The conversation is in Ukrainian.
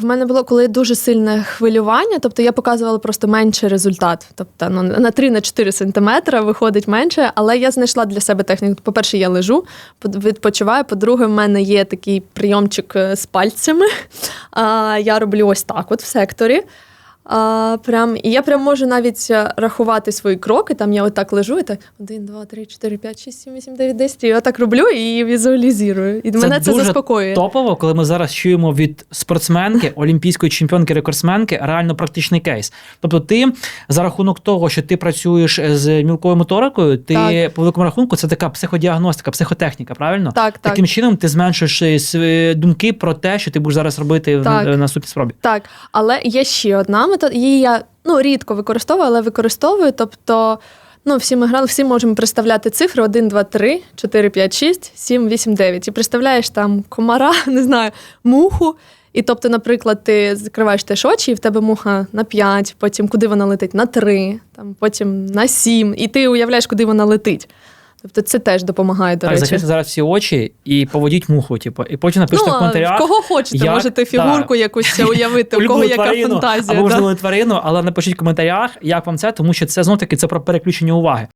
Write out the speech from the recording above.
В мене було коли дуже сильне хвилювання, тобто я показувала просто менший результат. Тобто ну, на 3-4 сантиметри виходить менше, але я знайшла для себе техніку. По-перше, я лежу, відпочиваю. По-друге, в мене є такий прийомчик е, з пальцями. А, я роблю ось так, от в секторі. А, прям, і я прям можу навіть е, рахувати свої кроки. Там я отак лежу, і так 1, 2, 3, 4, 5, 6, 7, 8, 9, 10. І я так роблю і візуалізую. І мене це дуже заспокоює. Топово, коли ми зараз чуємо від спортсменки, олімпійської чемпіонки, рекордсменки, реально практичний кейс. Тобто, ти за рахунок того, що ти працюєш з мілкою моторикою, ти Так. по великому рахунку це така психодіагностика, психотехніка, правильно? Так, так. Таким чином ти зменшуєш е, свої думки про те, що ти будеш зараз робити Так. на наступній спробі. Так, але є ще одна метода, її я ну, рідко використовую, але використовую. Тобто, ну, всі ми грали, всі можемо представляти цифри 1, 2, 3, 4, 5, 6, 7, 8, 9. І представляєш там комара, не знаю, муху. І тобто, наприклад, ти закриваєш теж очі, і в тебе муха на 5, потім куди вона летить? На 3, там, потім на 7, і ти уявляєш, куди вона летить. Тобто це теж допомагає, до Так, речі. закрийте зараз всі очі і поводіть муху, типу, і потім напишіть Ну, в коментарях. кого хочете, як- можете фігурку так. якусь уявити, у кого яка тварину, фантазія. Або да. можливо тварину, але напишіть в коментарях, як вам це, тому що це знов таки це про переключення уваги.